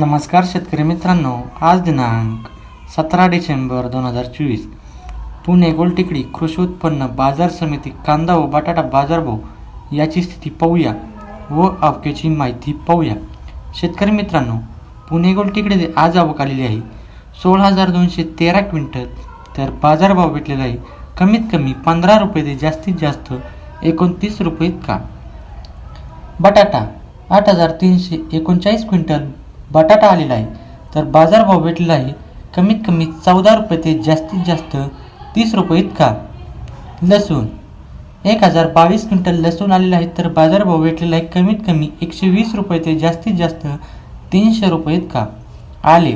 नमस्कार शेतकरी मित्रांनो आज दिनांक सतरा डिसेंबर दोन हजार चोवीस. पुणे गोलटेकडी कृषी उत्पन्न बाजार समिती कांदा व बटाटा बाजारभाव याची स्थिती पाहूया व अवकेची माहिती पाहूया. शेतकरी मित्रांनो पुणे गोलटेकडे आज आवक आलेली आहे. सोळा हजार दोनशे तेरा क्विंटल तर बाजारभाव भेटलेला आहे. कमीत कमी पंधरा रुपये ते जास्तीत जास्त एकोणतीस रुपये इतका. बटाटा आठ हजार तीनशे एकोणचाळीस क्विंटल बटाटा आलेला आहे. तर बाजारभाव भेटलेला आहे. कमीत कमी चौदा रुपये ते जास्तीत जास्त तीस रुपये इतका. लसूण. एक हजार बावीस क्विंटल लसूण आलेला आहे. तर बाजारभाव भेटलेला आहे. कमीत कमी एकशे वीस रुपये ते जास्तीत जास्त तीनशे रुपये इतका. आले.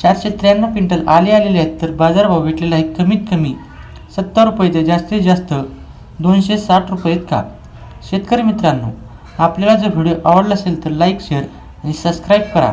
चारशे त्र्याण्णव क्विंटल आले आलेले आहेत. तर बाजारभाव भेटलेला आहे. कमीत कमी सत्तर रुपये ते जास्तीत जास्त दोनशे साठ रुपये इतका. शेतकरी मित्रांनो आपल्याला जर व्हिडिओ आवडला असेल तर लाईक शेअर आणि सबस्क्राईब करा.